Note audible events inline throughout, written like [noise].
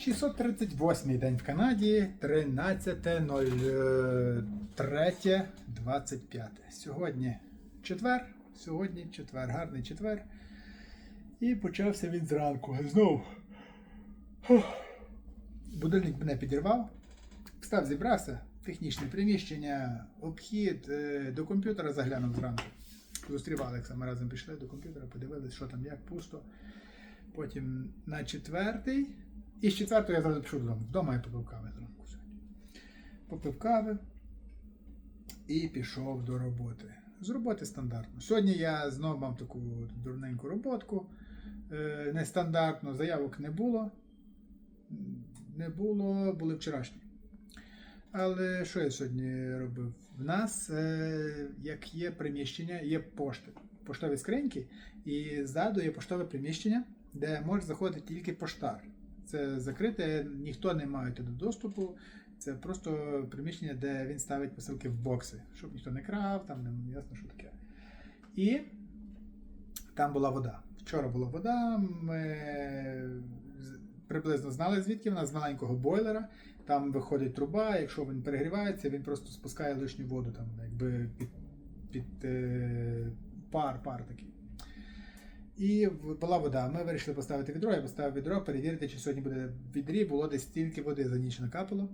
638 день в Канаді, 13.03.25. Сьогодні четвер. Сьогодні четвер, гарний четвер. І почався він зранку. Знову. Будильник мене підірвав. Встав, зібрався. Технічне приміщення, обхід, е, до комп'ютера заглянув зранку. Зустрів Алекса, ми разом пішли до комп'ютера, подивилися, що там, як, пусто. Потім на четвертий. І з четвертого я зразу пішов додому. Вдома я попив кави зранку сьогодні. Попив кави і пішов до роботи. З роботи стандартно. Сьогодні я знову мав таку дурненьку роботку. Е, Нестандартно, заявок не було. Не було, були вчорашні. Але що я сьогодні робив? В нас, е, як є приміщення, є пошти, поштові скриньки, і ззаду є поштове приміщення, де може заходити тільки поштар. Це закрите, ніхто не має туди доступу. Це просто приміщення, де він ставить посилки в бокси, щоб ніхто не крав, там не ясно, що таке. І там була вода. Вчора була вода. Ми приблизно знали, звідки вона з маленького бойлера. Там виходить труба, якщо він перегрівається, він просто спускає лишню воду, там, якби під, під е, пар, пар такий. І була вода. Ми вирішили поставити відро. Я поставив відро, перевірити, чи сьогодні буде в відрі, було десь стільки води за ніч накапало.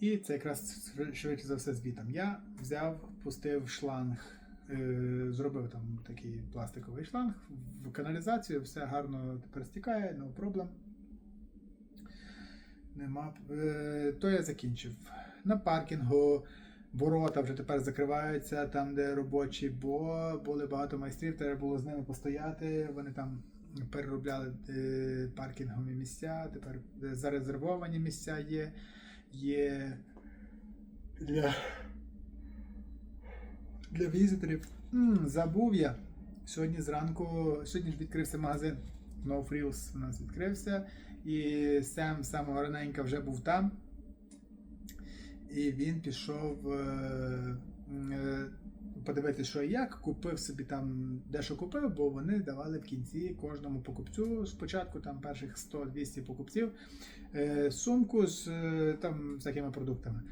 І це якраз швидше за все звітом. Я взяв, пустив шланг, е, зробив там такий пластиковий шланг в каналізацію, все гарно тепер стікає, no problem. Нема. Е, то я закінчив. На паркінгу ворота вже тепер закриваються там, де робочі, бо були багато майстрів, треба було з ними постояти. Вони там переробляли е, паркінгові місця, тепер е, зарезервовані місця є. Є для, для візиторів. М, забув я. Сьогодні зранку, сьогодні ж відкрився магазин No Frills у нас відкрився. І Сем самого раненька вже був там. І він пішов е, е, подивитися, що як. Купив собі там дещо купив, бо вони давали в кінці кожному покупцю спочатку, там перших 100-200 покупців, е, сумку з там всякими продуктами.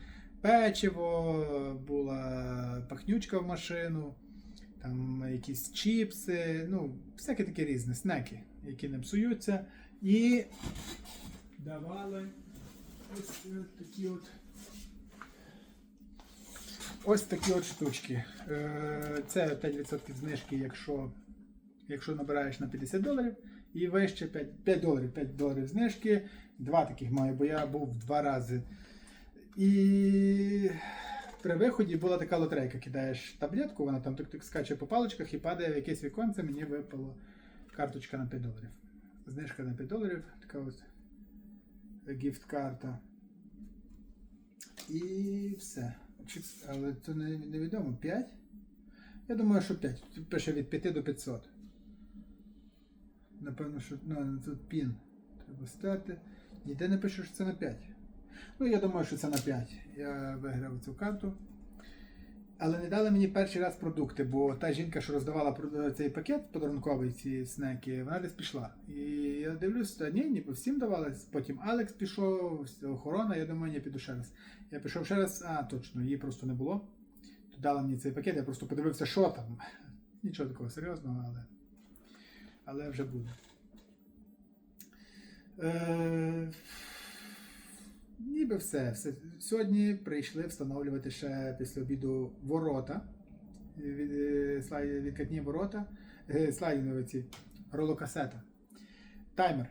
Печиво, була пахнючка в машину, там якісь чіпси, ну, всяке таке різне, снеки, які не псуються. І давали ось такі от. Ось такі от штучки. Е, Це 5% знижки, якщо, якщо набираєш на 50 доларів. І вище 5, 5 доларів, 5 доларів знижки. Два таких маю, бо я був два рази. І при виході була така лотерейка. Кидаєш таблетку, вона там тик-тик скаче по паличках і падає в якесь віконце, мені випала карточка на 5 доларів. Знижка на 5 доларів, така от гіфт-карта. І все. Але це не- невідомо. 5? Я думаю, що 5. Тут пише від 5 до 500. Напевно, що ну, тут пін. Треба стати. Ніде не пише, що це на 5. Ну, я думаю, що це на 5. Я виграв цю карту. Але не дали мені перший раз продукти, бо та жінка, що роздавала цей пакет подарунковий, ці снеки, вона десь пішла. І я дивлюсь, та ні, ніби всім давали. Потім Алекс пішов, охорона, я думаю, ні, піду ще раз. Я пішов ще раз, а точно, її просто не було. То дала мені цей пакет, я просто подивився, що там. [laughs] Нічого такого серйозного, але, але вже буде. Е, ніби все. все. Сьогодні прийшли встановлювати ще після обіду ворота. Е, відкатні ворота, е, слайдингові ці ролокасета. Таймер.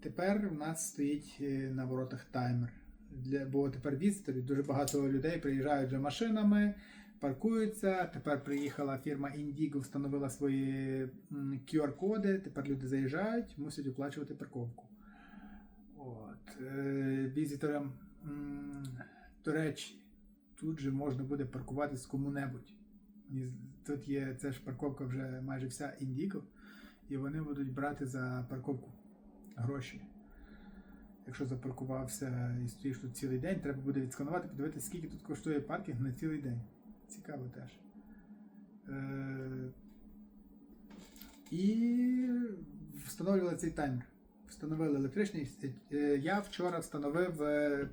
Тепер у нас стоїть е, на воротах таймер. Для, бо тепер візиторів дуже багато людей приїжджають вже машинами, паркуються. Тепер приїхала фірма Indigo, встановила свої QR-коди. Тепер люди заїжджають, мусять оплачувати парковку. От, візиторам, до речі, тут же можна буде паркуватись кому-небудь. Тут є це ж парковка вже майже вся Indigo, і вони будуть брати за парковку гроші. Якщо запаркувався і стоїш тут цілий день, треба буде відсканувати, подивитися, скільки тут коштує паркінг на цілий день. Цікаво теж. Е, і встановлювали цей таймер. Встановили електричний. Е, Я вчора встановив е,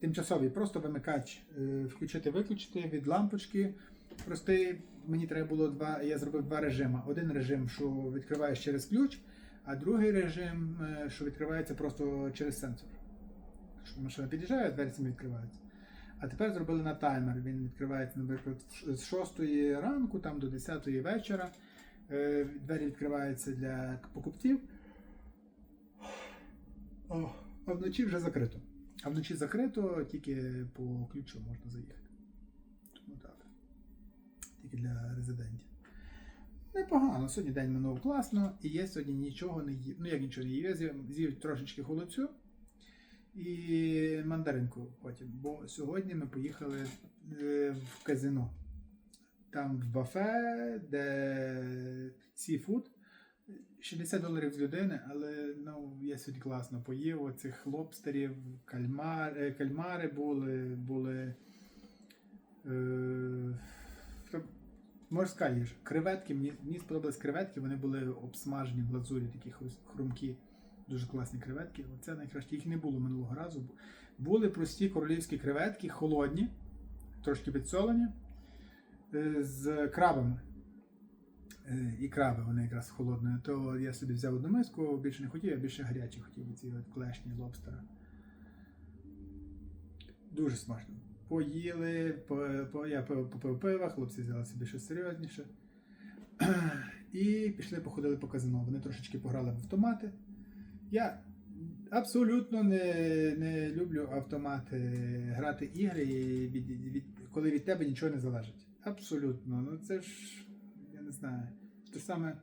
тимчасовий просто вимикач. е, Включити-виключити від лампочки. Простий, мені треба було два. Я зробив два режими. Один режим, що відкриваєш через ключ, а другий режим, що відкривається просто через сенсор. Що машина під'їжджає, двері самі відкриваються. А тепер зробили на таймер. Він відкривається, наприклад, з 6 ранку там, до 10 вечора. Двері відкриваються для покупців. А вночі вже закрито. А вночі закрито, тільки по ключу можна заїхати. Тому так. Тільки для резидентів. Непогано. Сьогодні день минув класно, і я сьогодні нічого не їв. Ну як нічого не їв, я з'їв, з'їв трошечки холодцю і мандаринку потім. Бо сьогодні ми поїхали е, в казино. Там в бафе, де сіфуд. 60 доларів з людини, але ну, я сьогодні класно поїв оцих лобстерів, кальмар, е, кальмари були, були е, морська їжа. Креветки, мені, мені сподобались креветки, вони були обсмажені в глазурі, такі хрумкі, дуже класні креветки. Оце найкраще. Їх не було минулого разу. Були прості королівські креветки, холодні, трошки підсолені, е, з крабами. Е, І краби, вони якраз холодні. То я собі взяв одну миску, більше не хотів, я більше гарячі хотів ці клешні лобстера. Дуже смачно. Поїли, по, по, я пив- попив пива, хлопці взяли собі щось серйозніше. [clears throat] І пішли, походили по казино. Вони трошечки пограли в автомати. Я абсолютно не, не люблю автомати грати ігри, від, від, коли від тебе нічого не залежить. Абсолютно. Ну це ж, я не знаю. Те саме,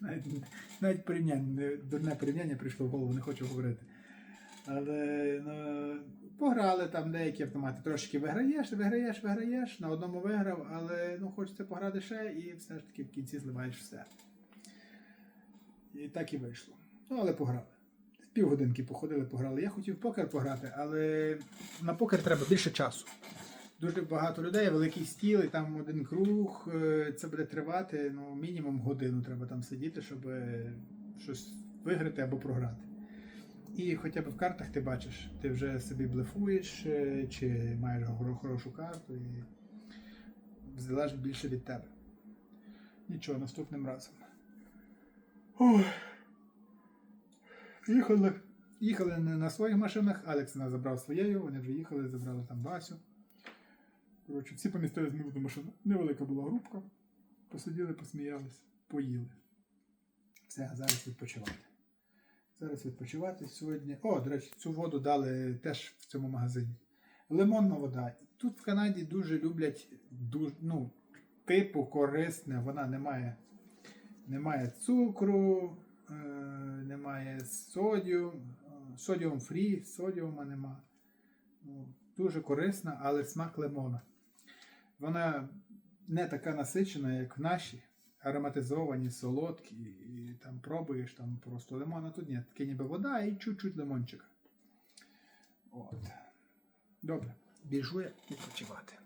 навіть, навіть порівняння, дурне порівняння прийшло в голову, не хочу говорити. Але ну, пограли там деякі автомати. Трошки виграєш, виграєш, виграєш. На одному виграв, але ну, хочеться пограти ще, і все ж таки в кінці зливаєш все. І так і вийшло. Ну, але пограли. Півгодинки походили, пограли. Я хотів покер пограти, але на покер треба більше часу. Дуже багато людей, великий стіл, і там один круг. е, Це буде тривати ну, мінімум годину треба там сидіти, щоб е, щось виграти або програти. І хоча б в картах ти бачиш, ти вже собі блефуєш, е, чи маєш хорошу карту, і залежить більше від тебе. Нічого, наступним разом. Ой. Їхали, їхали не на своїх машинах, Алекс нас забрав своєю, вони вже їхали, забрали там Васю. Коротше, всі помістились в одну машину. Невелика була групка. Посиділи, посміялись, поїли. Все, зараз відпочивати. Зараз відпочивати сьогодні. О, до речі, цю воду дали теж в цьому магазині. Лимонна вода. Тут в Канаді дуже люблять дуже, ну, типу корисне, вона не має, не має цукру, е, немає содіум, е, содіум фрі, содіума нема. Ну, дуже корисна, але смак лимона. Вона не така насичена, як наші, ароматизовані, солодкі, і там пробуєш там просто лимон, а тут ні, таке ніби вода і чуть-чуть лимончика. От. Добре, біжу я відпочивати.